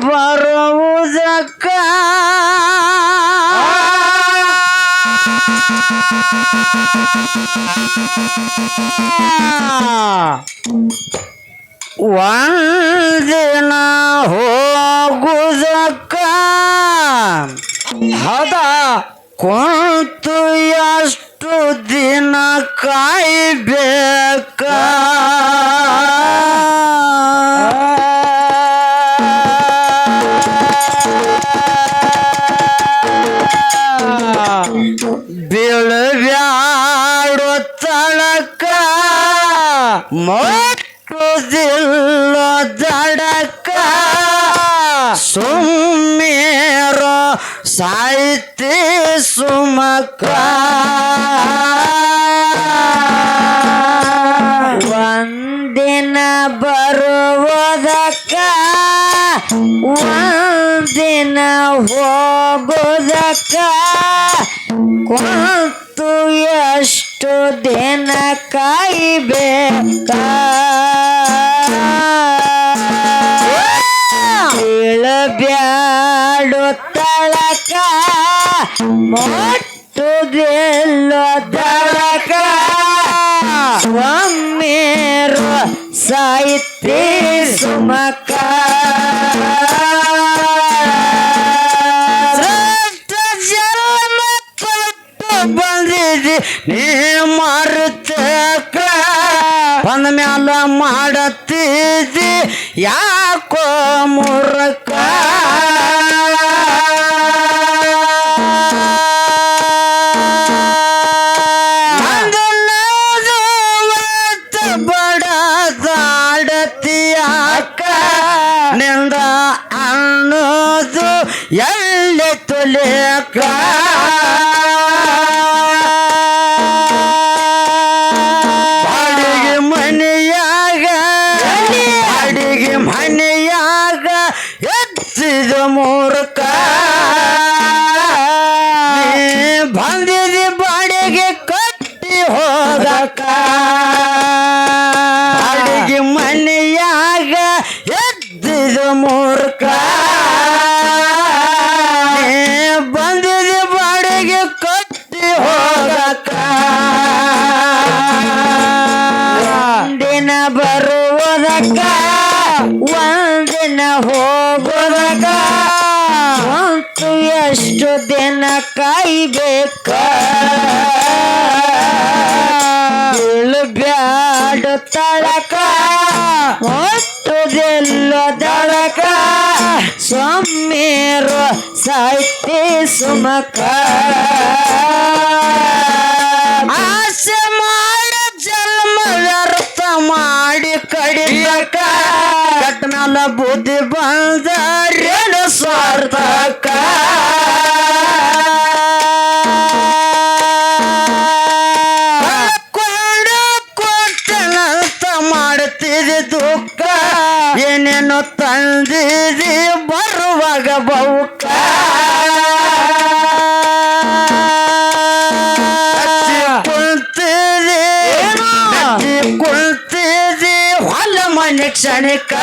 ಬರುವುದಕ್ಕ ಒಂದಿನ ಹೋಗುದಕ್ಕ ಹದ ಕುಂತು ಎಷ್ಟು ದಿನ ಕಾಯ್ಬೇಕ? ಮುಟ್ಟುದಿಲ್ಲ ದಡಕ ಸುಮ್ಮೇರ ಸಾಹಿತ್ಯ ಸುಮಕ. ಒಂದಿನ ಬರುವುದಕ್ಕ ಒಂದಿನ ಹೋಗುವುದಕ್ಕ ಕುಂತು ಎಷ್ಟು ದಿನ ಕಾಯಿಬೇಕ. ಬೀಳಬ್ಯಾಡು ತಳಕ ಮೊಟ್ಟುದಿಲ್ಲ ದಳಕ. ಒಮ್ಮೇರು ಸಾಹಿತ್ಯ boneca. ಹೋಗುವುದಕ್ಕ ಒಂದು ಎಷ್ಟು ದಿನ ಕಾಯ್ಬೇಕ? ಬ್ಯಾಡ ತಳಕ. ಒಟ್ಟುದೆಲ್ಲ ದಳಕ. ಸೊಮ್ಮೇರು ಸಾಹಿತ್ಯ ಸುಮಕ. ಆಸೆ ಮಾಡ ಜನ್ಮ ವ್ಯರ್ಥ ಮಾಡಿ ಕಡಿಬೇಕ. ಮ್ಯಾಲ ಬುದ್ಧಿ ಬಂದರೇನ ಸ್ವಾರ್ಥಕ ಕೊಂಡು ಕೊಟ್ಟನಂತ ಮಾಡ್ತಿದಿ ದುಃಖ. ಏನೇನು ತಂದಿದಿ ಬರುವಾಗ ಬೌಕ. ಮನೆ ಕ್ಷಣಿಕ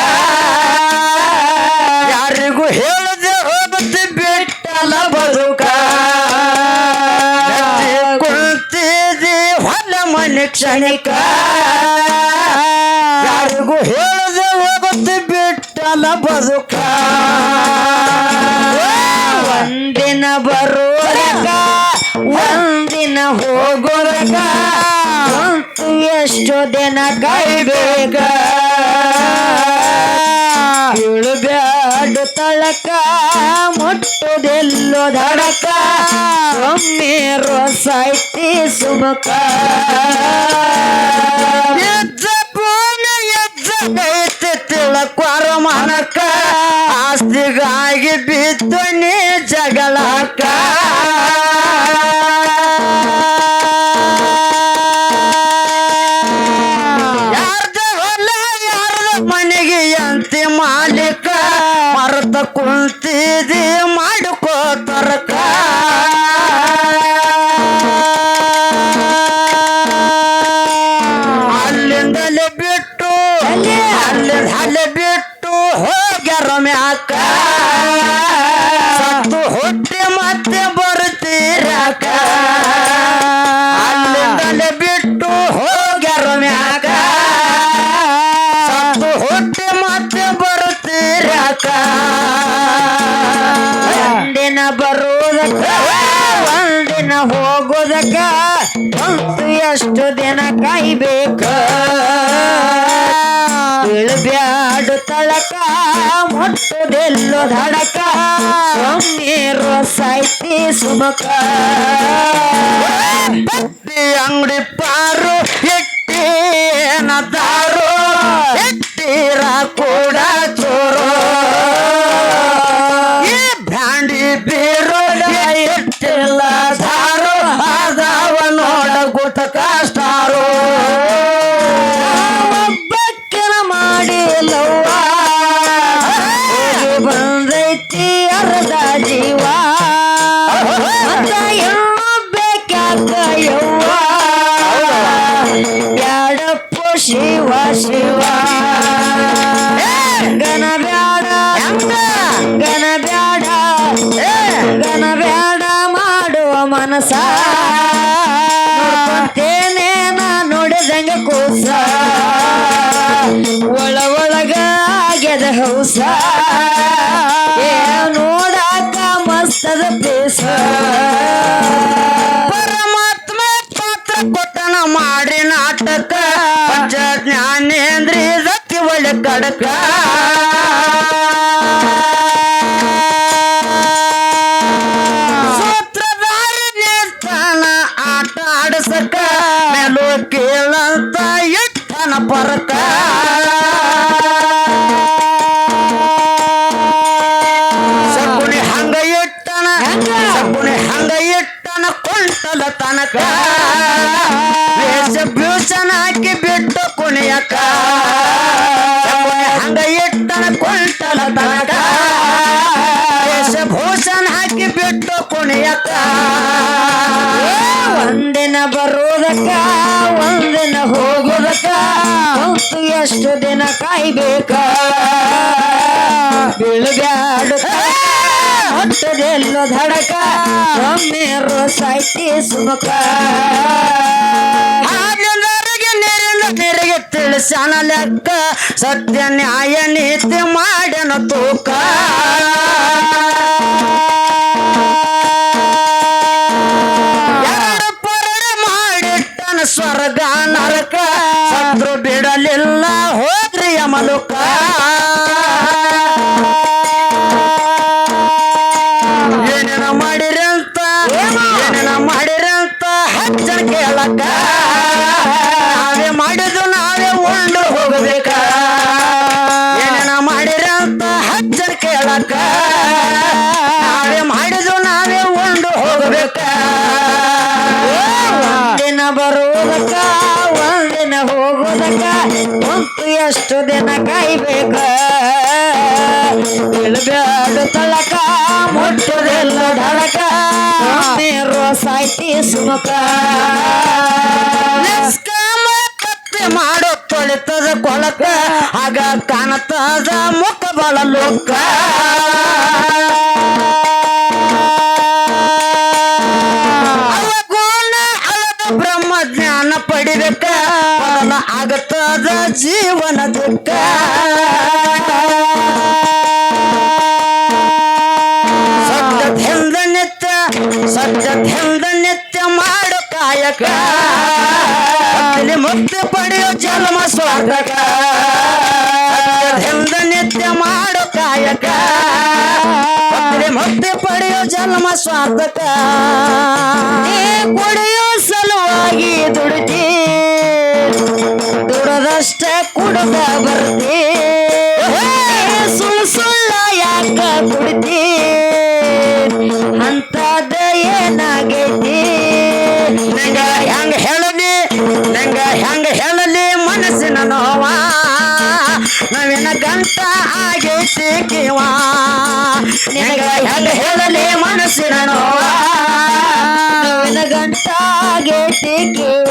ಯಾರಿಗೂ ಹೇಳದೆ ಹೋಗುತ್ತೆ ಬಿಟ್ಟಲ ಬದುಕ ಕುಂತಿದಿ ಹೊಲ ಮನೆ ಕ್ಷಣಿಕ ಯಾರಿಗೂ ಹೇಳದೆ ಹೋಗುತ್ತೆ ಬಿಟ್ಟಲ ಬದುಕ ಒಂದಿನ ಬರೋರಕ ಒಂದಿನ ಹೋಗೋರಕ ಅಂತೂ ಎಷ್ಟು ದಿನ ಕಾಯ್ಬೇಕ ಇಳುಬ್ಯಾಡು ತಳಕ, ಮುಟ್ಟುದೆಲ್ಲೋ ದಡಕ. ಒಮ್ಮೆ ರೋಸಾಯ್ತಿ ಸುಮಕ. ಎದ್ದ ಭೂಮಿ ಎದ್ದ ಗೈತಿ ತಿಳಕ್ವಾರ ಮನಕ ಆಸ್ತಿಗಾಗಿ ಬಿದ್ದು ನೀ ಜಗಳಕ. ಕಾಯ್ಬೇಕ ಇಳ್ಬ್ಯಾಡು ತಳಕ, ಮುಟ್ಟುದೆಲ್ಲೋ ಧಡಕ. ನೀರು ಸಾಯ್ತಿ ಸುಮಕ. ಬತ್ತಿ ಅಂಗಡಿ ಪಾರು ಎಟ್ಟೇನ ತಾರು ಎಟ್ಟೀರ ಕೂಡ ಮನಸ. ನೋಡ್ಕೊಂತೇನೆ ನಾ ನೋಡಿದಂಗ ಕೂಸ. ಒಳ ಒಳಗ ಆಗ್ಯದ ಹೌಸ. ನೋಡಾಕ ಮಸ್ತದ ಪ್ಲೇಸ ಪರಮಾತ್ಮ ಪಾತ್ರ ಕೊಟ್ಟನ ಮಾಡ್ರಿ ನಾಟಕ. ಜ್ಞಾನೇಂದ್ರಿ ಒಳ್ಳೆ ಕಡಕ. ಕೇಳಂತ ಎಟ್ಟನ ಪರಕ. ಸಗುಣಿ ಹಂಗ ಇಟ್ಟನ ಸಗುಣಿ ಹಂಗ ಇಟ್ಟನ ಕೊಂಟಲ ತನಕ. ವೇಷಭೂಷಣ ಹಾಕಿ ಬಿಟ್ಟು ಕುಣಿಯಕ ಮತ್ತು ಎಷ್ಟು ದಿನ ಕಾಯ್ಬೇಕ? ಬೀಳಬ್ಯಾಡು ಹೊಟ್ಟದೆಲ್ಲೋ ಧಡಕ. ಒಮ್ಮೆ ಸಾಯ್ತಿ ನೀರಿನ ನೀರಿಗೆ ತಿಳಿಸಣ ಲೆಕ್ಕ. ಸತ್ಯ ನ್ಯಾಯ ನೀತಿ ಮಾಡನ ತೂಕ. ಮಾಡಿಟ್ಟನ ಸ್ವರ್ಗ ನರಕ. ಸತ್ರು ಬಿಡಲಿಲ್ಲ ಹೋದ್ರಿ ಯಮಲುಕ ಏನೇನ ಮಾಡಿರಂತ ಏನೇನ ಮಾಡಿರಂತ ಹಚ್ಚ ಕೇಳಕ್ಕ. ನಾವೇ ಮಾಡಿದ್ದು, ನಾವೇ ಉಂಡು ಹೋಗಬೇಕ. ಏನೇನ ಮಾಡಿರಂತ ಹಚ್ಚ ಕೇಳಕ್ಕ. ನಾವೇ ಮಾಡಿದ್ದು, ನಾವೇ ಉಂಡು ಹೋಗಬೇಕ. ದಿನ ಬರುವುದಕ್ಕ ಹೋಗುವುದಕ್ಕ ಒಂದು ಎಷ್ಟು ದಿನ ಕಾಯ್ಬೇಕ? ಇಳಬೇಡ ತಳಕ, ಮುಟ್ಟದೆಲ್ಲ ಢಳಕ. ನೀರು ಸಾಯ್ತಿ ಸುಮಕ. ಮಾಡೋ ತೊಳಿತದ ಕೊಳಕ. ಆಗ ಕಾಣತದ ಮುಖ ಬಳ ಆಗತದ ಜೀವನ ದುಃಖ. ಸತ್ಯದಿಂದ ನಿತ್ಯ ಸತ್ಯದಿಂದ ನಿತ್ಯ ಮಾಡು ಕಾಯಕ. ಮುಕ್ತಿ ಪಡೆಯೋ ಜನ್ಮ ಸ್ವಾಗತ ಸತ್ಯದಿಂದ ನಿತ್ಯ ಮಾಡು ಕಾಯಕ. ಮುಕ್ತಿ ಪಡೆಯೋ ಜನ್ಮ ಸ್ವಾಗತ ಕುಡಿಯೋ ಸಲುವಾಗಿ ದುಡಿತಿ ದುಡದಷ್ಟೇ ಕುಡದ ಬರ್ತಿ ಸುಳ್ಳು ಸುಳ್ಳ ಯಾಕ ಕುಡಿತಿ ಅಂತದ ಏನಾಗೈತಿ ನಂಗ ಹೆಂಗ ಹೇಳಲಿ? ನಂಗ ಹೆಂಗ ಹೇಳಲಿ ಮನಸ್ಸಿನ ನೋವ? ನವಿನ ಗಂಟ ಆಗೈತಿ ಕಿವ? ನಿನಗ ಹೆಂಗ ಹೇಳಲಿ ಮನಸ್ಸಿನ ನೋವ? ನವಿನ ಗಂಟ ಆಗೈತಿ ಕಿವ?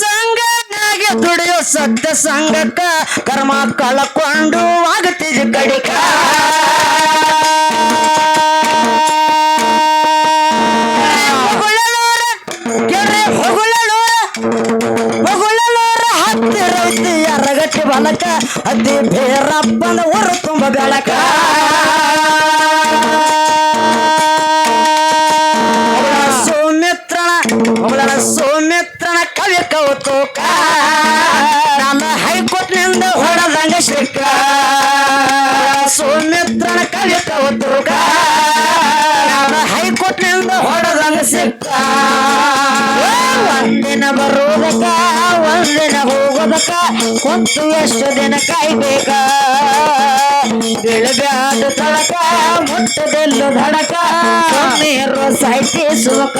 ಸಂಗನಾಗೆ ದುಡಿಯೋ ಸತ್ಯ ಸಂಗಕ್ಕ ಕರ್ಮ ಕಳಕೊಂಡು ಆಗತ್ತಿದ ಕಡಿಕ. ಬಲಕ ಅತಿ ಬೇರಪ್ಪನ ಊರು ತುಂಬ ಬೆಳಕ. ಕವಿ ಕೌತುಕ ನನ್ನ ಹೈಕೋರ್ಟ್ನಿಂದ ಹೊಡೆದಂಗ ಶಿಕ್ಕ ಸುಮಿತ್ರನ ಕವಿ ತೂಕ ನನ್ನ ಹೈಕೋರ್ಟ್ನಿಂದ ಹೊಡೆದಂಗ ಸಿಕ್ಕ ಒಂದಿನ ಬರುವುದಕ್ಕ, ಒಂದಿನ ಹೋಗೋದಕ್ಕ ಕುಂತು ಎಷ್ಟು ದಿನ ಕಾಯ್ಬೇಕ? ಬೆಳಗಾದ ತಳಕ ಮುಟ್ಟದೆಲ್ಲು ಧಡಕ ಸಾಯ್ತಿ ಸುಖ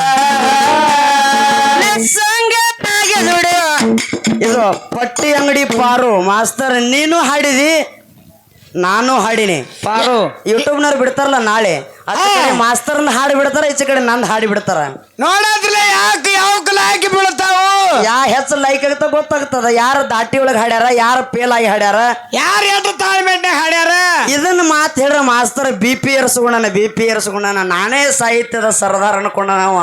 ಸಂಗನಾಗೆ ನೋಡಿ. ಇದು ಪಟ್ಟಿ ಅಂಗಡಿ ಪಾರು. ಮಾಸ್ತರ್ ನೀನು ಹಾಡಿದಿ ನಾನು ಹಾಡಿನಿ. ಪಾರು. ಯೂಟ್ಯೂಬ್ನವ್ರು ಬಿಡ್ತಾರಲ್ಲ ನಾಳೆ. ಮಾಸ್ತರ್ನ ಹಾಡು ಬಿಡ್ತಾರ ಈಚೆ ಕಡೆ ನಂದು ಹಾಡಿ ಬಿಡ್ತಾರ. ನೋಡಿದ್ರೆ ಯಾಕೆ ಯಾವ ಹಾಕಿ ಬೀಳ್ತಾವು ಯಾ ಹೆಚ್ಚು ಲೈಕ್ ಆಗುತ್ತ ಗೊತ್ತಾಗ್ತದ. ಯಾರು ದಾಟಿ ಒಳಗೆ ಹಾಡ್ಯಾರ ಯಾರು ಫೇಲ್ ಆಗಿ ಹಾಡ್ಯಾರ? ಯಾರು ಎಷ್ಟು ತಾಳ್ಮೆಂಟೆ ಹಾಡ್ಯಾರ? ಇದನ್ನ ಮಾತು ಹೇಳ್ರ ಮಾಸ್ತರ್ ಬಿ ಪಿ ಏರ್ಸ್ಕೊಂಡನ ಬಿ ಪಿ ಏರ್ಸ್ಕೊಂಡನ ನಾನೇ ಸಾಹಿತ್ಯದ ಸರ್ದಾರ್ ಅನ್ಕೊಂಡ ನಾವ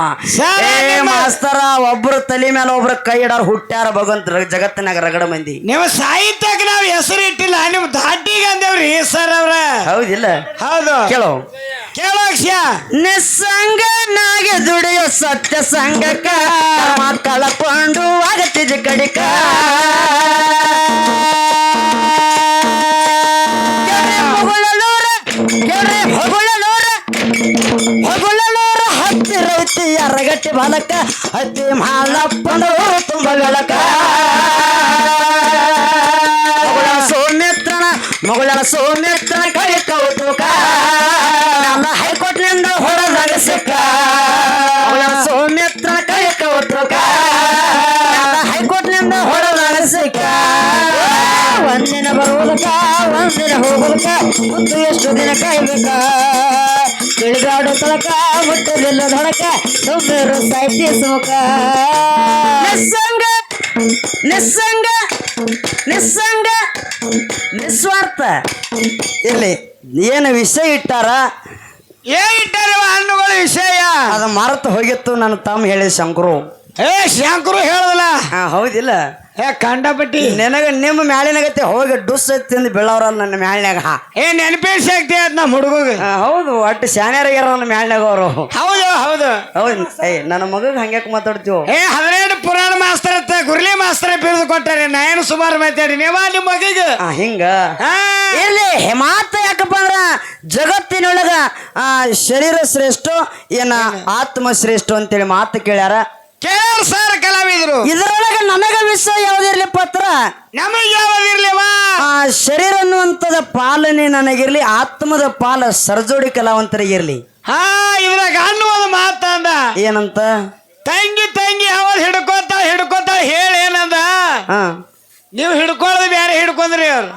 ಏ ಮಾಸ್ತರ ಒಬ್ರು ತಲೆ ಮೇಲೆ ಒಬ್ರು ಕೈ ಇಡಾರ ಹುಟ್ಟ್ಯಾರ ಭಗವಂತ ಜಗತ್ತಿನಾಗ ರಗಡ ಮಂದಿ. ನಿಮ್ಮ ಸಾಹಿತ್ಯಕ್ಕೆ ನಾವು ಹೆಸರು ಇಟ್ಟಿಲ್ಲ ನಿಮ್ಮ ದಾಟಿಗೆ ಅಂದೇವ್ರಿ ಸರ್ ಅವ್ರ. ಹೌದಿಲ್ಲ? ಹೌದು. ಕೇಳೋ ಕೇಳೋಕ್ಷ ನಿಸ್ಸಂಗನಾಗೆ ದುಡಿಯೋ ಸತ್ಯ ಸಂಘಕ ಕಳಕೊಂಡು ಆಗತ್ತಿದ ಕಡಿಕ. ಕೆರೆ ಹೊಗಳಲೋರ, ಕೆರೆ ಹೊಗಳಲೋರ, ಹೊಗಳಲೋರ ಹತ್ತಿರ ಐತಿ ಅರಗಟ್ಟಿ ಬಾಲಕ ಅತಿ ಮಾಲಪ್ಪಂದು ತುಂಬ ಬೆಳಕ ಮಗಳ ಸೌಮಿತ್ರನ ಮಗಳ ಸೌಮಿತ್ರನ ಕೈ ಕೌತುಕ. ನನ್ನ ಹೈಕೋರ್ಟ್ನಿಂದ ಹೊರದಾಗ ಸಿಕ್ಕ. ಮಗಳ ಸೌಮಿತ್ರನ ಕೈ ಕೌತುಕ. ನನ್ನ ಹೈಕೋರ್ಟ್ನಿಂದ ಹೊರದಾಗ ಒಂದಿನ ಬರುವುದಕ್ಕ, ಒಂದಿನ ಹೋಗುದಕ್ಕ, ಮತ್ತು ಎಷ್ಟು ದಿನ ಕಾಯ್ಬೇಕ ತಿಳಿದಾಡು ತಳಕ ಮುಟ್ಟಲಿಲ್ಲ ಧಡಕ ತುಂಬಿರು ಸಾಹಿತ್ಯ ಸುಖ ನಿಸ್ಸಂಗ ನಿಸ್ಸಂಗ ನಿಸ್ಸಂಗ, ನಿಸ್ವಾರ್ಥ. ಇಲ್ಲಿ ಏನು ವಿಷಯ ಇಟ್ಟಾರ? ಏ ಇಟ್ಟಾರವ ಹಣ್ಣುಗಳ ವಿಷಯ? ಅದು ಮರೆತು ಹೋಗಿತ್ತು ನನ್ನ ತಮ್ಮ ಹೇಳಿ ಶಂಕರು. ಏ ಶಂಕರು ಹೇಳದಲ್ಲ? ಹಾ ಹೌದಿಲ್ಲ. ಏ ಕಂಡಪಟ್ಟಿ ನಿನಗ ನಿಮ್ಮ ಮ್ಯಾಲಿನಾಗತ್ತೆ ಹೋಗಿ ಡುಸ್ ತಿಂದು ಬೀಳವ್ರ ನನ್ನ ಮ್ಯಾಲಿನಾಗ. ಏ ನೆನಪಿನ ಶಕ್ತಿ ಆಯ್ತು ನಮ್ಮ ಹುಡುಗ ಹೌದು ಒಟ್ಟು ಶಾನ್ಯಾರಿಗಾರ ನನ್ನ ಮ್ಯಾಲಿನಾಗ ಅವರು. ಹೌದು ಹೌದು. ಹೌದು ಏ ನನ್ನ ಮಗಗೆ ಹಂಗ್ಯಾಕೆ ಮಾತಾಡ್ತೀವಿ? ಏ ಹದಿನೇಳು ಪುರಾಣ ಮಾಸ್ತರ್ ಗುರ್ಲಿ ಮಾಸ್ತರ್ ಬಿರುದು ಕೊಟ್ಟಾರೆ ನಯನ ಸುಮಾರು ಮಾತಾಡಿ ನೀವ ನಿಮ್ಮ ಮಗಿಗೆ. ಹಿಂಗ. ಹಾ. ಇರ್ಲಿ ಮಾತ ಯಾಕಪ್ಪ ಅಂದ್ರ ಜಗತ್ತಿನೊಳಗ ಆ ಶರೀರ ಶ್ರೇಷ್ಠ ಏನ? ಆತ್ಮ ಶ್ರೇಷ್ಠ ಅಂತೇಳಿ ಮಾತು ಕೇಳ್ಯಾರ. ಕೇಳ ಸರ್ ಕಲಾವಿದರು. ಇದರೊಳಗ ನಮಗೆ ವಿಷಯ ಯಾವ್ದಿರ್ಲಿ ಪತ್ರ? ನಮಗೆ ಯಾವ್ದಿರ್ಲಿವ ಆ ಶರೀರ ಅನ್ನುವಂಥದ ಪಾಲನೆ ನನಗಿರ್ಲಿ ಆತ್ಮದ ಪಾಲ ಸರ್ಜೋಡಿ ಕಲಾವಂತರಿಗಿರ್ಲಿ. ಹಾ ಇದ್ರಾಗ ಹಣ್ಣು ಒಂದು ಮಾತಂದ ಏನಂತ? ತಂಗಿ ತಂಗಿ ಯಾವಾಗ ಹಿಡ್ಕೊತ ಹಿಡ್ಕೊತ ಹೇಳಿ ಏನಂದ ಹಾ. ನೀವು ಹಿಡ್ಕೊಳ್ಳೋದು ಬೇರೆ ಹಿಡ್ಕೊಂಡ್ರಿ ಅವ್ರು.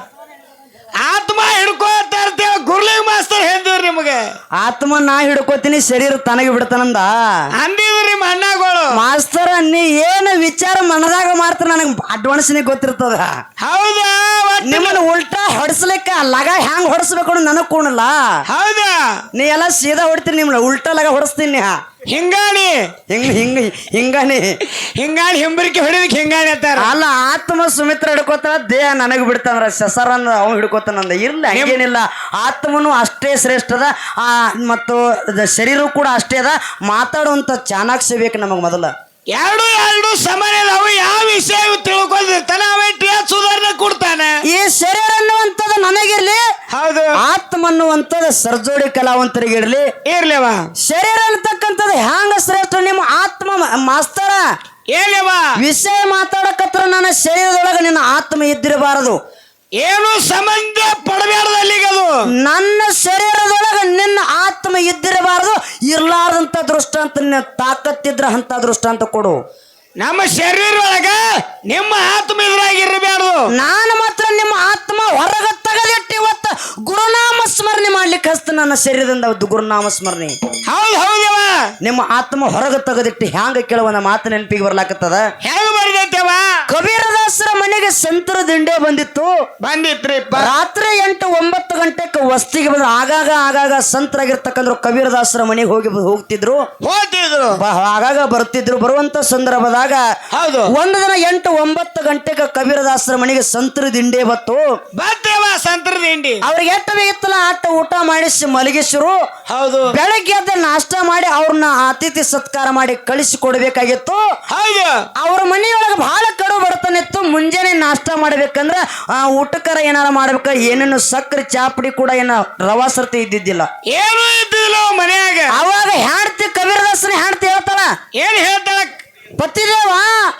ಆತ್ಮ ಹಿಡ್ಕೋತಾ ಇರ್ತೇವ ಗುರ್ಲಿ ಮಾಸ್ತರ್ ಹೇಳಿದ್ರು ನಿಮಗೆ. ಆತ್ಮ ನಾ ಹಿಡ್ಕೋತೀನಿ ಶರೀರ ತನಗೆ ಬಿಡ್ತಾನಂದ. ಅಂದಿದ್ರಿ ನಿಮ್ಮ ಅಣ್ಣಗಳು. ಮಾಸ್ತರ ನೀ ಏನು ವಿಚಾರ ಮನದಾಗ ಮಾಡ್ತಾರ ನನಗೆ ಅಡ್ವಾನ್ಸ್ನೇ ಗೊತ್ತಿರ್ತದ. ಹೌದಾ? ನಿಮ್ಮನ್ನ ಉಲ್ಟಾ ಹೊಡ್ಸ್ಲಿಕ್ಕ ಲಗ ಹ್ಯಾಂಗ್ ಹೊಡ್ಸ್ಬೇಕು ಅನ್ನೋದು ನನಗ್ ಕೂಣಲ್ಲ ಹೌದಾ? ನೀ ಎಲ್ಲ ಸೀದಾ ಹೊಡ್ತೀನಿ ನಿಮ್ಮನ್ನ ಉಲ್ಟಾ ಲಗ ಹೊಡಿಸ್ತೀನಿ. ಹಿಂಗಾಣಿ. ಹಿಂಗ್ ಹಿಂಗ್ ಹಿಂಗಾಣಿ. ಹಿಂಗಾಣಿ ಹಿಂಬರಿಕೆ ಹೊಡಿದಕ್ಕೆ ಹಿಂಗಾಣಿ ಅಂತಾರ. ಅಲ್ಲ ಆತ್ಮ ಸುಮಿತ್ರ ಹಿಡ್ಕೋತಾನ ದೇಹ ನನಗ್ ಬಿಡ್ತಾನ ಶಸರನ್ನ ಅವ್ನು ಹಿಡ್ಕೋತಾನಂದ ಇಲ್ಲ ಹಂಗೇನಿಲ್ಲ. ಆತ್ಮನು ಅಷ್ಟೇ ಶ್ರೇಷ್ಠದ ಆ ಮತ್ತು ಶರೀರ ಕೂಡ ಅಷ್ಟೇ ಅದ. ಮಾತಾಡುವಂತ ಚಾಣಾಕ್ಷ ಬೇಕು ನಮಗ್ ಮೊದಲ. ಎರಡು ಎರಡು ಸಮಾನ ನಾವು ಯಾವ ವಿಷಯ ತಿಳ್ಕೊಂಡಿರ್ತಾನೆ ಅವೇ ಸುಧಾರಣೆ ಕೊಡ್ತಾನೆ? ಈ ಶರೀರ ಅನ್ನುವಂಥದ್ದು ನನಗಿರ್ಲಿ ಹೌದು. ಆತ್ಮ ಅನ್ನುವಂಥದ್ದು ಸರ್ಜೋಡಿ ಕಲಾವಂತರಿಗಿರ್ಲಿ ಇರ್ಲಿವ ಶರೀರ ಅಂತಕ್ಕಂಥದ್ದು ಹ್ಯಾಂಗ ಶ್ರೇಷ್ಠ ನಿಮ್ಮ ಆತ್ಮ ಮಾಸ್ತರ? ಏನೇವಾ ವಿಷಯ ಮಾತಾಡಕತ್ರ ನನ್ನ ಶರೀರದೊಳಗೆ ನಿನ್ನ ಆತ್ಮ ಇದ್ದಿರಬಾರದು. ಏನು ಸಂಬಂಧ ಪಡಬೇಡದ ಅದು ನನ್ನ ಶರೀರದೊಳಗ ನಿನ್ನ ಆತ್ಮ ಇದ್ದಿರಬಾರದು, ಇರ್ಲಾರ್ದಂತ ದೃಷ್ಟಾಂತ ನಿನ್ನ ತಾಕತ್ತಿದ್ರ ಅಂತ ದೃಷ್ಟಾಂತ ಕೊಡು. ನಮ್ಮ ಶರೀರ ಒಳಗ ನಿಮ್ಮ ಆತ್ಮ ಇದ್ರಾಗಿರ್ಬೇಡ್ದು ನಾನು ಮಾತ್ರ ನಿಮ್ಮ ಆತ್ಮ ಹೊರಗೆ ತೆಗೆದಿಟ್ಟು ಇವತ್ತು ಗುರುನಾಮ ಸ್ಮರಣೆ ಮಾಡ್ಲಿಕ್ಕೆ ಹಸ್ತ ನನ್ನ ಶರೀರದಿಂದ ಅವತ್ತು ಗುರುನಾಮ ಸ್ಮರಣೆ. ಹೌದು ಹೌದವ ನಿಮ್ಮ ಆತ್ಮ ಹೊರಗೆ ತಗದಿಟ್ಟು ಹ್ಯಾಂಗ ನಮ್ಮ ಮಾತು ನೆನಪಿಗೆ ಬರ್ಲಾಕತ್ತದ? ಹೆಂಗ್ ಬರ್ತೈತವ ಕಬೀರದಾಸರ ಮನೆಗೆ ಸಂತರ ದಿಂಡೆ ಬಂದಿತ್ತು. ಬಂದಿತ್ರಿಪ್ಪ. ರಾತ್ರಿ ಎಂಟು ಒಂಬತ್ತು ಗಂಟೆಗೆ ವಸ್ತಿಗೆ ಬಂದ್ರೆ ಆಗಾಗ ಆಗಾಗ ಸಂತರಾಗಿರ್ತಕ್ಕಂದ್ರು ಕಬೀರದಾಸರ ಮನೆಗೆ ಹೋಗಿ ಹೋಗ್ತಿದ್ರು. ಹೋಗ್ತಿದ್ರು. ಬ- ಆಗಾಗ ಬರ್ತಿದ್ರು. ಬರುವಂತ ಸಂದರ್ಭದಾಗ ಹೌದು. ಒಂದು ದಿನ ಎಂಟು ಒಂಬತ್ತು ಗಂಟೆಗೆ ಕಬೀರದಾಸರ ಮನೆಗೆ ಸಂತರ ದಿಂಡೆ ಬತ್ತು ಬರ್ತೇವ ಸಂತರ ದಿಂಡಿ. ಅವ್ರಿಗೆ ಎಷ್ಟು ಬೇಕಿತ್ತಲ್ಲ ಆಟ ಊಟ ಮಾಡಿಸಿ ಮಲಗಿಸಿರು. ಹೌದು. ಬೆಳಗ್ಗೆ ಎದ್ದು ನಾಷ್ಟ ಮಾಡಿ ಅವ್ರನ್ನ ಅತಿಥಿ ಸತ್ಕಾರ ಮಾಡಿ ಕಳಿಸಿ ಕೊಡಬೇಕಾಗಿತ್ತು. ಹೌದು. ಅವ್ರ ಮನೆಯೊಳಗೆ ಬಹಳ ಕಡು ಬಡತನಿತ್ತು ಮುಂಜಾನೆ ನಾಷ್ಟ ಮಾಡ್ಬೇಕಂದ್ರ ಆ ಊಟಕರ ಏನಾರ ಮಾಡ್ಬೇಕ ಏನೇನು ಸಕ್ಕರೆ ಚಾಪಡಿ ಕೂಡ ಏನ ರವಾಸರ್ತಿ ಇದ್ದಿದ್ದಿಲ್ಲ. ಏನು ಇದ್ದಿಲ್ಲ ಮನೆಯಾಗ. ಅವಾಗ ಹ್ಯಾಡ್ತಿ ಕಬೀರದಾಸನ ಹ್ಯಾಡ್ತಿ ಹೇಳ್ತಾಳ ಏನ್ ಹೇಳ್ತಾಳ? ಪತಿದೇವ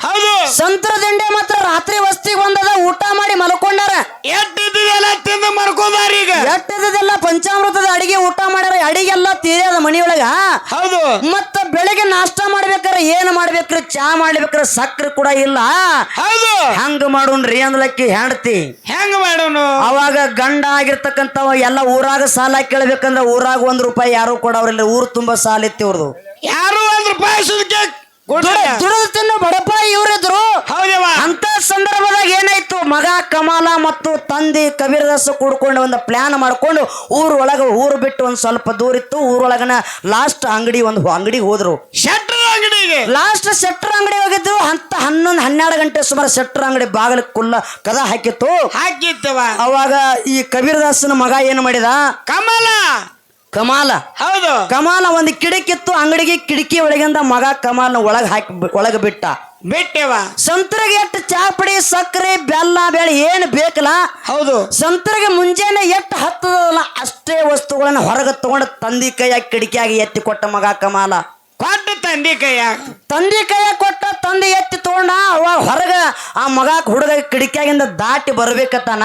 ಹೌದು. ಸಂತ್ರ ದಂಡೆ ಮಾತ್ರ ರಾತ್ರಿ ವಸ್ತಿಗೆ ಬಂದದ ಊಟ ಮಾಡಿ ಮಲ್ಕೊಂಡಾರ. ಎಟ್ಟಿದ್ದೆಲ್ಲ ತಿಂದು ಮಲ್ಕೊಂಡಾರ ಈಗ. ಎಟ್ಟಿದ್ದೆಲ್ಲ ಪಂಚಾಮೃತದ ಅಡಿಗೆ ಊಟ ಮಾಡ್ಯಾರ ಅಡಿಗೆಲ್ಲ ತೀರ್ಯದ ಮನಿಯೊಳಗ. ಹೌದು. ಮತ್ತ ಬೆಳಗ್ಗೆ ನಾಷ್ಟ ಮಾಡ್ಬೇಕಾರೆ ಏನ್ ಮಾಡ್ಬೇಕ್ರಿ? ಚಾ ಮಾಡ್ಬೇಕ್ರಿ ಸಕ್ಕರೆ ಕೂಡ ಇಲ್ಲ. ಹೌದು. ಹಂಗ ಮಾಡೋಣ್ರಿ ಅಂದ್ಲಕ್ಕಿ ಹೆಂಡತಿ. ಹೆಂಗ್ ಮಾಡೋನು? ಅವಾಗ ಗಂಡ ಆಗಿರ್ತಕ್ಕಂಥವ ಎಲ್ಲ ಊರಾಗ ಸಾಲ ಕೇಳ್ಬೇಕಂದ್ರ ಊರಾಗ ಒಂದ್ ರೂಪಾಯಿ ಯಾರು ಕೊಡವ್ರಿಲ್ಲ ಊರು ತುಂಬಾ ಸಾಲ ಇತ್ತು ಇವ್ರದು. ಯಾರು ಒಂದ್ ರೂಪಾಯಿ ದುಡಿದು ತಿನ್ನೋ ಬಡಪ ಇವ್ರಿದ್ರು. ಹೌದವ? ಅಂತ ಸಂದರ್ಭದಾಗ ಏನಾಯ್ತು? ಮಗ ಕಮಾಲ ಮತ್ತು ತಂದೆ ಕಬೀರದಾಸ ಕೂಡ್ಕೊಂಡು ಒಂದು ಪ್ಲಾನ್ ಮಾಡ್ಕೊಂಡು ಊರೊಳಗ ಒಳಗ ಊರು ಬಿಟ್ಟು ಒಂದು ಸ್ವಲ್ಪ ದೂರ ಇತ್ತು. ಊರೊಳಗನ ಲಾಸ್ಟ್ ಅಂಗಡಿ ಒಂದು ಅಂಗಡಿಗೆ ಹೋದ್ರು. ಶೆಟ್ರ್ ಅಂಗಡಿಗೆ? ಲಾಸ್ಟ್ ಸೆಟ್ರ್ ಅಂಗಡಿ ಹೋಗಿದ್ರು. ಅಂತ ಹನ್ನೊಂದು ಹನ್ನೆರಡು ಗಂಟೆ ಸುಮಾರು ಶೆಟ್ರ್ ಅಂಗಡಿ ಬಾಗಿಲು ಕುಲ್ಲ ಕದ ಹಾಕಿತ್ತು. ಹಾಕಿತ್ತವ? ಅವಾಗ ಈ ಕಬೀರದಾಸನ ಮಗ ಏನು ಮಾಡಿದ? ಕಮಲ! ಕಮಾಲ. ಹೌದು. ಕಮಾಲ ಒಂದು ಕಿಡಕಿತ್ತು ಅಂಗಡಿಗೆ ಕಿಟಕಿ ಒಳಗಿಂದ ಮಗ ಕಮಾಲ ಒಳಗೆ ಹಾಕಿ ಒಳಗೆ ಬಿಟ್ಟ. ಬಿಟ್ಟೆವ. ಸಂತರಿಗೆ ಎಷ್ಟು ಚಾಪಡಿ ಸಕ್ಕರೆ ಬೆಲ್ಲ ಬೇಳೆ ಏನು ಬೇಕಲ್ಲ ಹೌದು. ಸಂತರಿಗೆ ಮುಂಜಾನೆ ಎಷ್ಟು ಹತ್ತದಲ್ಲ ಅಷ್ಟೇ ವಸ್ತುಗಳನ್ನ ಹೊರಗೆ ತಗೊಂಡು ತಂದಿ ಕೈಯಾಗಿ ಕಿಟಕಿಯಾಗಿ ಎತ್ತಿ ಕೊಟ್ಟ ಮಗ ಕಮಾಲ. ಕೊಟ್ಟ ತಂದಿ ಕೈಯ ತಂದಿ ಕೈಯ ಕೊಟ್ಟ ತಂದಿ ಎತ್ತಿ ತಗೊಂಡ ಅವಾಗ ಹೊರಗ ಆ ಮಗ ಹುಡುಗ ಕಿಟಕಿಯಾಗಿಂದ ದಾಟಿ ಬರ್ಬೇಕತ್ತಾನ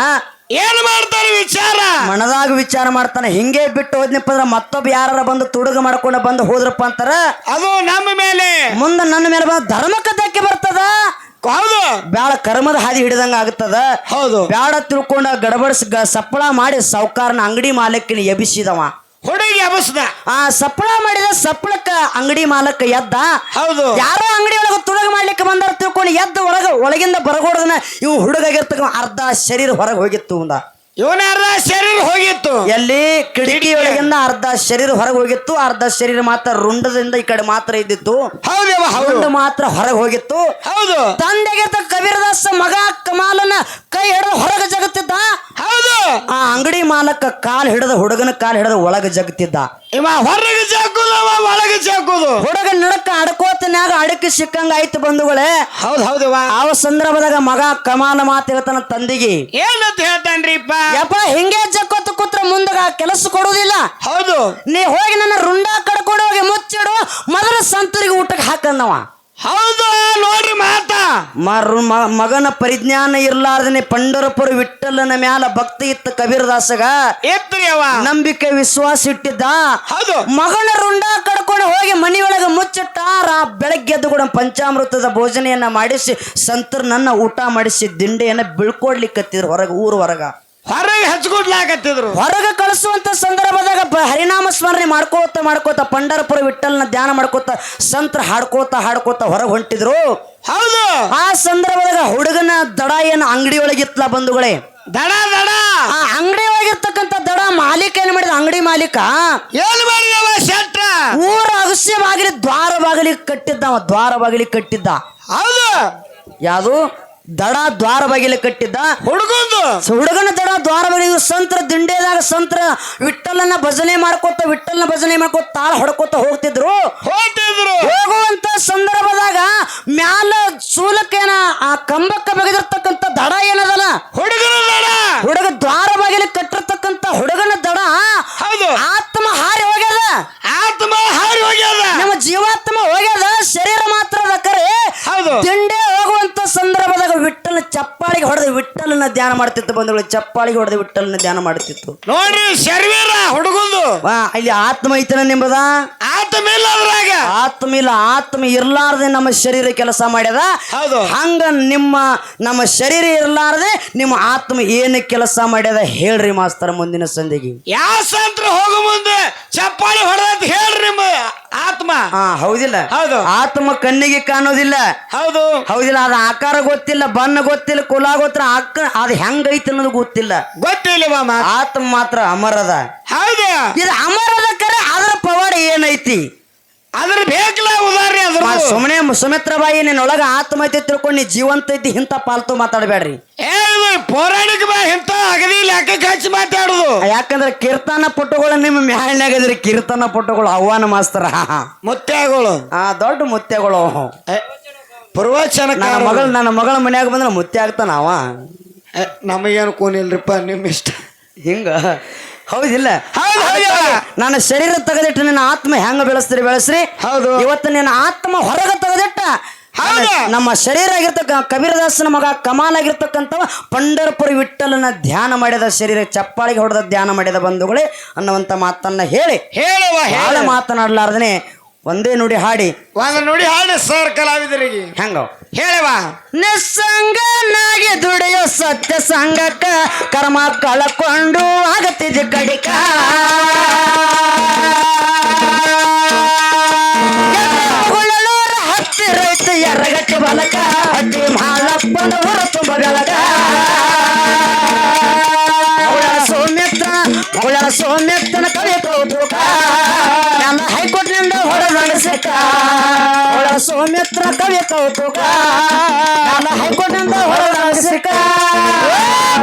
ಏನ್ ಮಾಡ್ತಾನೆ ವಿಚಾರ? ಮನದಾಗ ವಿಚಾರ ಮಾಡ್ತಾನೆ. ಹಿಂಗೆ ಬಿಟ್ಟು ಹೋದ್ನಪ್ಪ ಅಂದ್ರೆ ಮತ್ತೊಬ್ಬ ಯಾರ ಬಂದು ತುಡುಗ ಮಾಡ್ಕೊಂಡು ಬಂದು ಹೋದ್ರಪ್ಪ ಅಂತಾರ? ಅದು ನಮ್ಮ ಮೇಲೆ. ಮುಂದೆ ನನ್ನ ಮೇಲೆ ಬಂದು ಧರ್ಮಕ್ಕೆ ಧಕ್ಕೆ ಬರ್ತದ? ಹೌದು. ಬ್ಯಾಳ ಕರ್ಮದ ಹಾದಿ ಹಿಡಿದಂಗ ಆಗ್ತದ? ಹೌದು. ಬ್ಯಾಡ ತಿಳ್ಕೊಂಡ ಗಡಬಡಿಸ್ ಸಪ್ಪಳ ಮಾಡಿ ಸಾವುಕಾರನ ಅಂಗಡಿ ಮಾಲಕ್ಕಿನ ಎಬಿಸಿದವ ಹುಡುಗಿ ಅಬಸ್ದ ಆ ಸಪ್ಪಳ ಮಾಡಿದ ಸಪ್ಪಳಕ್ಕ ಅಂಗಡಿ ಮಾಲಕ ಎದ್ದ. ಹೌದು. ಯಾರೋ ಅಂಗಡಿ ಒಳಗ ತುಡುಗ ಮಾಡ್ಲಿಕ್ಕೆ ಬಂದಾರ ತಿಳ್ಕೊಂಡು ಎದ್ದ ಒಳಗ ಒಳಗಿಂದ ಬರಗೋಡದನ ಇವ್ ಹುಡುಗಾಗಿರ್ತಕ್ಕ ಅರ್ಧ ಶರೀರ ಹೊರಗೆ ಹೋಗಿತ್ತು ಒಂದ ಇವನ ಅರ್ಧ ಶರೀರ ಹೋಗಿತ್ತು? ಎಲ್ಲಿ? ಕಿಟಕಿ ಒಳಗಿಂದ ಅರ್ಧ ಶರೀರ ಹೊರಗೆ ಹೋಗಿತ್ತು ಅರ್ಧ ಶರೀರ ಮಾತ್ರ ರುಂಡದಿಂದ ಈ ಕಡೆ ಮಾತ್ರ ಇದ್ದಿತ್ತು. ಹೌದು. ರುಂಡ ಮಾತ್ರ ಹೊರಗೆ ಹೋಗಿತ್ತು. ಹೌದು. ತಂದೆಗೆ ಕಬೀರದಾಸ ಮಗ ಕಮಾಲನ ಕೈ ಹಿಡಿದು ಹೊರಗೆ ಜಗತ್ತಿದ್ದ. ಹೌದು. ಆ ಅಂಗಡಿ ಮಾಲಕ ಕಾಲ್ ಹಿಡಿದ ಹುಡುಗನ ಕಾಲ್ ಹಿಡಿದು ಒಳಗೆ ಜಗತ್ತಿದ್ದ. ಇವ ಹೊರಗೆ ಜಾಕುದು ಅವ ಒಳಗೆ ಜಾಕುದು ಹುಡುಗ ನಡಕ ಅಡ್ಕೋತನ್ಯಾಗ ಅಡಕೆ ಸಿಕ್ಕಂಗ ಆಯ್ತು ಬಂಧುಗಳೇ. ಹೌದು ಹೌದು ಆ ಸಂದರ್ಭದಾಗ ಮಗ ಕಮಾಲ ಮಾತು ಹೇಳ್ತಾನ ತಂದಿಗೆ? ಏನಂತ ಹೇಳ್ತಾನ್ರಿಪ್ಪ? ಯಪ್ಪ ಹಿಂಗೆ ಜಕ್ಕೊತ್ತು ಕೂತ್ರ ಮುಂದಾಗ ಕೆಲಸ ಕೊಡುವುದಿಲ್ಲ. ಹೌದು. ನೀ ಹೋಗಿ ನನ್ನ ರುಂಡ ಕಡ್ಕೊಂಡು ಹೋಗಿ ಮುಚ್ಚಿಡು ಮೊದಲ ಸಂತರಿಗೆ ಊಟಕ್ಕೆ ಹಾಕಂದವ ಹೌದು ನೋಡ್ರಿ ಮಾತ. ಮರು ಮಗನ ಪರಿಜ್ಞಾನ ಇರ್ಲಾರ್ದನೆ ಪಂಡರಪುರ ವಿಠಲನ ಮ್ಯಾಲ ಭಕ್ತಿ ಇತ್ತ ಕಬೀರದಾಸಗ ಎತ್ರಿ ಅವ ನಂಬಿಕೆ ವಿಶ್ವಾಸ ಇಟ್ಟಿದ್ದ. ಹೌದು. ಮಗನ ರುಂಡ ಕಡ್ಕೊಂಡು ಹೋಗಿ ಮನೆಯೊಳಗ ಮುಚ್ಚಿಟ್ಟಾರ ಬೆಳಗ್ಗೆ ಎದ್ದು ಕೂಡ ಪಂಚಾಮೃತದ ಭೋಜನೆಯನ್ನ ಮಾಡಿಸಿ ಸಂತರು ನನ್ನ ಊಟ ಮಾಡಿಸಿ ದಿಂಡೆಯನ್ನ ಬೀಳ್ಕೊಡ್ಲಿಕ್ಕತ್ತಿದ್ರು ಹೊರಗೆ ಊರು ಹೊರಗ. ಹೊರಗೆ ಹಚ್ಕೊಡ್ಲಾಕತ್ತಿದ್ರು ಹೊರಗೆ ಕಳಿಸುವಂತ ಸಂದರ್ಭದಾಗ ಬ- ಹರಿನಾಮ ಸ್ಮರಣೆ ಮಾಡ್ಕೋತ ಮಾಡ್ಕೋತ ಪಂಡರಪುರ ವಿಠಲ್ನ ಧ್ಯಾನ ಮಾಡ್ಕೋತ ಸಂತ್ರ ಹಾಡ್ಕೋತ ಹಾಡ್ಕೋತ ಹೊರಗೆ ಹೊಂಟಿದ್ರು. ಹೌದು. ಆ ಸಂದರ್ಭದಾಗ ಹುಡುಗನ ದಡ ಏನು ಅಂಗಡಿ ಒಳಗಿತ್ಲ ಬಂಧುಗಳೇ? ದಡ ದಡ. ಆ ಅಂಗಡಿ ಒಳಗಿರ್ತಕ್ಕಂಥ ದಡ ಮಾಲೀಕ ಏನ್ ಮಾಡಿದ? ಅಂಗಡಿ ಮಾಲೀಕ? ಏನ್ ಮಾಡಿದವ ಶೆಟ್ಟ ಊರ ಅಗಸ್ಯ ಬಾಗಿಲಿ ದ್ವಾರ ಬಾಗಿಲಿ ಕಟ್ಟಿದ್ದ ಅವ ದ್ವಾರ ಬಾಗಿಲಿ ಕಟ್ಟಿದ್ದ. ಹೌದು. ಯಾವುದು? ದಡ ದ್ವಾರ ಬಾಗಿಲು ಕಟ್ಟಿದ್ದ ಹುಡುಗನ ಸೊ ಹುಡುಗನ ದಡ ದ್ವಾರ ಬಾಗಿಲು ಸಂತ್ರ ದಿಂಡೇದಾಗ ಸಂತ್ರ ವಿಠಲನ ಭಜನೆ ಮಾಡ್ಕೋತ ವಿಠಲನ ಭಜನೆ ಮಾಡ್ಕೊತ ತಾಳ ಹೊಡ್ಕೊತ ಹೋಗ್ತಿದ್ರು. ಹೋಗ್ತಿದ್ರು. ಹೋಗುವಂತ ಸಂದರ್ಭದಾಗ ಮ್ಯಾಲ ಸೂಲಕ್ಕೇನ ಆ ಕಂಬಕ್ಕ ಬಗೆದಿರ್ತಕ್ಕಂತ ದಡ ಏನದಲ್ಲ? ಹುಡುಗನ ದಡ. ಹುಡುಗ ದ್ವಾರ ಬಾಗಿಲು ಕಟ್ಟಿರ್ತಕ್ಕಂತ ಹುಡುಗನ ದಡ ಹೌದು ಆತ್ಮ ಹಾರಿ ಹೋಗ್ಯದ ಆತ್ಮ ಹಾರಿ ಹೋಗ್ಯದ ನಮ್ಮ ಜೀವಾತ್ಮ ಹೋಗ್ಯದ ಶರೀರ ಮಾತ್ರ ಅದ ಕರೆ ಹೌದು ದಿಂಡೆ ಹೋಗುವಂತ ಸಂದರ್ಭದಾಗ ವಿಠಲ ಚಪ್ಪಾಳಿಗೆ ಹೊಡೆದು ವಿಠಲನ ಧ್ಯಾನ ಮಾಡ್ತಿತ್ತು ಬಂಧುಗಳು ಚಪ್ಪಾಳಿಗೆ ಹೊಡೆದು ವಿಠಲನ ಧ್ಯಾನ ಮಾಡ್ತಿತ್ತು. ನೋಡ್ರಿ ಶರೀರ ಹುಡುಗಂದು. ವಾ ಇಲ್ಲಿ ಆತ್ಮ ಐತನ ನಿಮ್ಮದ ಆತ ಆತ್ಮ ಇಲ್ಲ ಅದ್ರಾಗ ಆತ್ಮ ಇಲ್ಲ ಆತ್ಮ ಇರ್ಲಾರ್ದೆ ನಮ್ಮ ಶರೀರ ಕೆಲಸ ಮಾಡ್ಯದ. ಹೌದು. ಹಂಗ ನಿಮ್ಮ ನಮ್ಮ ಶರೀರ ಇರ್ಲಾರ್ದೆ ನಿಮ್ಮ ಆತ್ಮ ಏನು ಕೆಲಸ ಮಾಡ್ಯದ ಹೇಳ್ರಿ ಮಾಸ್ತರ ಮುಂದಿನ ಸಂಧಿಗೆ ಯಾವ ಸಂತ್ರ ಹೋಗು ಮುಂದೆ ಚಪ್ಪಾಳಿ ಹೊಡೆದಂತ ಹೇಳ್ರಿ ನಿಮ್ಮ ಆತ್ಮ. ಹಾ ಹೌದಿಲ್ಲ. ಹೌದು. ಆತ್ಮ ಕಣ್ಣಿಗೆ ಕಾಣೋದಿಲ್ಲ. ಹೌದು. ಹೌದಿಲ್ಲ ಅದ ಆಕಾರ ಗೊತ್ತಿಲ್ಲ ಬಣ್ಣ ಗೊತ್ತಿಲ್ಲ ಕುಲ ಗೊತ್ತಿಲ್ಲ ಅಕ್ಕ ಅದು ಹೆಂಗೈತಿ ಅನ್ನೋದು ಗೊತ್ತಿಲ್ಲ. ಗೊತ್ತಿಲ್ಲ ಮಾಮ ಆತ್ಮ ಮಾತ್ರ ಅಮರದ. ಹೌದು. ಇದು ಅಮರದ ಕರೆ ಅದರ ಪವಾಡ ಏನೈತಿ? ಅದ್ರ ಬೇಕಲ್ಲ ಉದಾಹರಣೆ ಅದ್ರ ಸುಮ್ಮನೆ ಸುಮಿತ್ರ ಬಾಯಿ ನಿನ್ನೊಳಗ ಆತ್ಮ ಐತಿ ತಿಳ್ಕೊಂಡು ನೀ ಜೀವಂತ ಐತಿ ಇಂಥ ಪಾಲ್ತು ಮಾತಾಡಬೇಡ್ರಿ. ಪೌರಾಣಿಕ ಬಾ ಇಂತ ಅಗದಿ ಲೆಕ್ಕ ಹಚ್ಚಿ ಮಾತಾಡುದು. ಯಾಕಂದ್ರೆ ಕೀರ್ತನ ಪಟ್ಟುಗಳು ನಿಮ್ಮ ಮ್ಯಾಳ್ನಾಗದ್ರಿ ಕೀರ್ತನ ಪಟ್ಟುಗಳು ಅವ್ವಾನ ಮಾಸ್ತರ. ಮುತ್ಯಗಳು. ಆ ದೊಡ್ಡ ಮುತ್ಯಗಳು. ಪ್ರವಚನ ನನ್ನ ಮಗಳು ನನ್ನ ಮಗಳ ಮನ್ಯಾಗ ಬಂದ್ರೆ ಮುತ್ಯ ಆಗ್ತಾನ ಅವ. ನಮಗೇನು ಕೋನಿಲ್ರಿಪ್ಪ ನಿಮ್ಮ ಇಷ್ಟ ಹಿಂಗ? ಹೌದಿಲ್ಲ. ಹೌದು, ಹೌದು. ನನ್ನ ಶರೀರ ತೆಗೆದಿಟ್ಟು ನಿನ್ನ ಆತ್ಮ ಹೆಂಗ ಬೆಳೆಸ್ತೀರಿ ಬೆಳೆಸ್ರಿ. ಹೌದು. ಇವತ್ತು ನಿನ್ನ ಆತ್ಮ ಹೊರಗೆ ತೆಗೆದಿಟ್ಟ. ಹೌದು. ನಮ್ಮ ಶರೀರ ಆಗಿರ್ತಕ್ಕ ಕಬೀರದಾಸನ ಮಗ ಕಮಾಲ್ ಆಗಿರ್ತಕ್ಕಂಥವ ಪಂಡರಪುರ ವಿಠಲನ ಧ್ಯಾನ ಮಾಡಿದ ಶರೀರ ಚಪ್ಪಾಳಿಗೆ ಹೊಡೆದ ಧ್ಯಾನ ಮಾಡಿದ ಬಂಧುಗಳೇ ಅನ್ನುವಂಥ ಮಾತನ್ನ ಹೇಳಿ. ಹೇಳುವ ಮಾತನಾಡ್ಲಾರ್ದನೆ. ಒಂದೇ ನುಡಿ ಹಾಡಿ. ಒಂದು ನುಡಿ ಹಾಡಿ ಸರ್ ಕಲಾವಿದರಿಗೆ. ಹೆಂಗ? ಹೇಳವಾ? ನಿಸ್ಸಂಗನಾಗಿ ದುಡಿಯೋ ಸತ್ಯ ಸಂಗಕ್ಕ ಕರ್ಮ ಕಳಕೊಂಡು ಆಗತ್ತಿದೆ ಕಡಿಕ. ಹತ್ತಿರ ಎರಗಟ್ಟಿ ಬಲಕ ಅಡ್ಡಿ ಮಾಲಪ್ಪನ ಹೊರ ತುಂಬ ಬೆಳಗ ಮಗಳ ಕವಿತು ಮಗಳ ಮಗಳ ಸೌಮ್ಯತ್ರ ಕವಿ ಕೌತುಕ. ನನ್ನ ಹೈಕೋರ್ಟ್ನಿಂದ ಹೊಡೆದಳಿಸಕ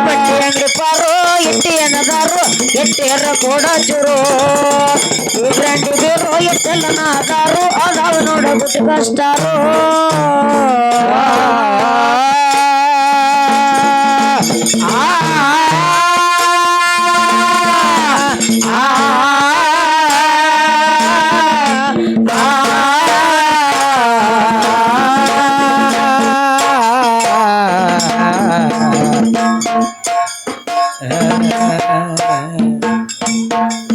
ಬಟ್ಟಿ ಅಂಗಡಿ ಪಾರು, ಇಟ್ಟಿ ಅನ್ನದಾರು ಎಟ್ಟಿಯರ ಕೂಡ ಚೂರು. ಬ್ರ್ಯಾಂಡಿ ಬೇರು ಎಟ್ಟೆಲ್ಲ ನಾದಾರು ಅದಾವ ನೋಡ ಬುದ್ಧಿ ಕಷ್ಟಾರು. ಆ.